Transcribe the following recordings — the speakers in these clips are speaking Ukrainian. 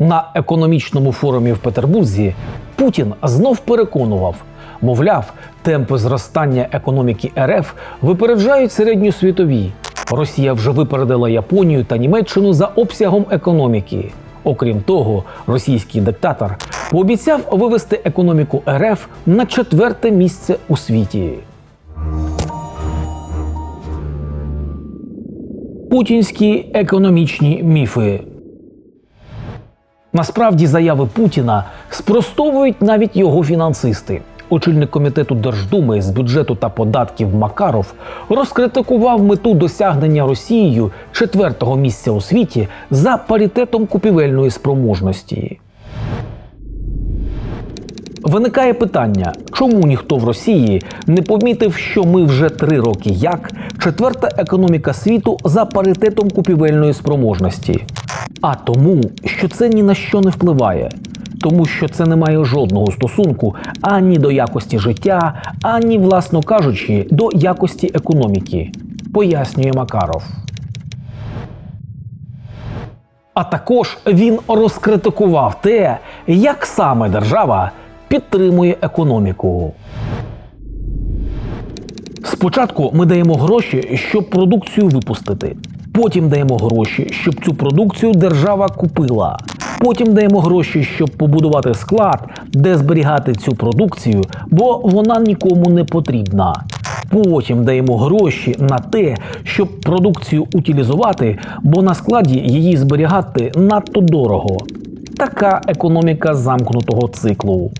На економічному форумі в Петербурзі Путін знов переконував, мовляв, темпи зростання економіки РФ випереджають середньосвітові. Росія вже випередила Японію та Німеччину за обсягом економіки. Окрім того, російський диктатор пообіцяв вивести економіку РФ на четверте місце у світі. Путінські економічні міфи. Насправді заяви Путіна спростовують навіть його фінансисти. Очільник комітету Держдуми з бюджету та податків Макаров розкритикував мету досягнення Росією четвертого місця у світі за паритетом купівельної спроможності. Виникає питання, чому ніхто в Росії не помітив, що ми вже три роки як четверта економіка світу за паритетом купівельної спроможності. А тому, що це ні на що не впливає, тому що це не має жодного стосунку ані до якості життя, ані, власно кажучи, до якості економіки, пояснює Макаров. А також він розкритикував те, як саме держава підтримує економіку. Спочатку ми даємо гроші, щоб продукцію випустити. Потім даємо гроші, щоб цю продукцію держава купила. Потім даємо гроші, щоб побудувати склад, де зберігати цю продукцію, бо вона нікому не потрібна. Потім даємо гроші на те, щоб продукцію утилізувати, бо на складі її зберігати надто дорого. Така економіка замкнутого циклу.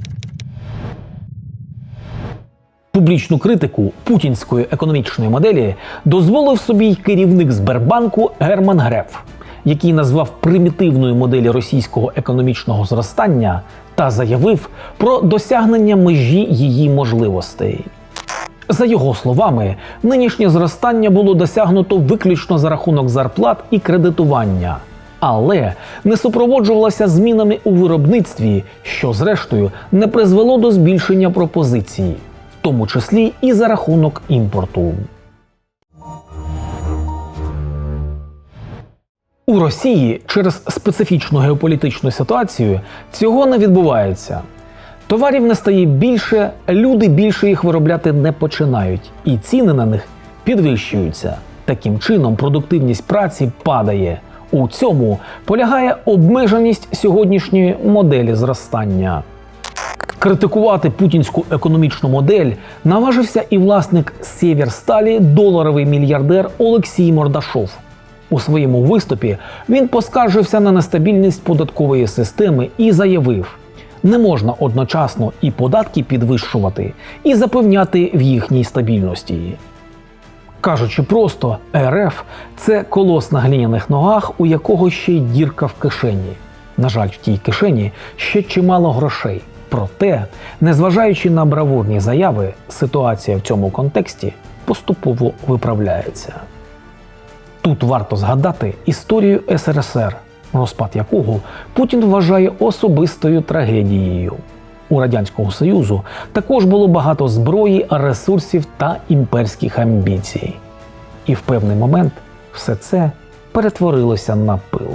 Публічну критику путінської економічної моделі дозволив собі й керівник Сбербанку Герман Греф, який назвав примітивною моделі російського економічного зростання та заявив про досягнення межі її можливостей. За його словами, нинішнє зростання було досягнуто виключно за рахунок зарплат і кредитування, але не супроводжувалося змінами у виробництві, що зрештою не призвело до збільшення пропозиції, тому числі і за рахунок імпорту. У Росії через специфічну геополітичну ситуацію цього не відбувається. Товарів не стає більше, люди більше їх виробляти не починають, і ціни на них підвищуються. Таким чином, продуктивність праці падає. У цьому полягає обмеженість сьогоднішньої моделі зростання. Критикувати путінську економічну модель наважився і власник Сєвєрсталі, доларовий мільярдер Олексій Мордашов. У своєму виступі він поскаржився на нестабільність податкової системи і заявив: не можна одночасно і податки підвищувати, і запевняти в їхній стабільності. Кажучи просто, РФ це колос на глиняних ногах, у якого ще й дірка в кишені. На жаль, в тій кишені ще чимало грошей. Проте, незважаючи на бравурні заяви, ситуація в цьому контексті поступово виправляється. Тут варто згадати історію СРСР, розпад якого Путін вважає особистою трагедією. У Радянського Союзу також було багато зброї, ресурсів та імперських амбіцій. І в певний момент все це перетворилося на пил.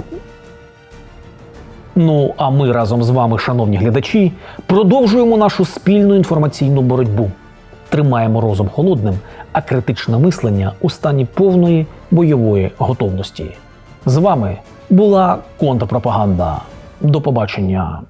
Ну а ми разом з вами, шановні глядачі, продовжуємо нашу спільну інформаційну боротьбу. Тримаємо розум холодним, а критичне мислення у стані повної бойової готовності. З вами була контрпропаганда. До побачення.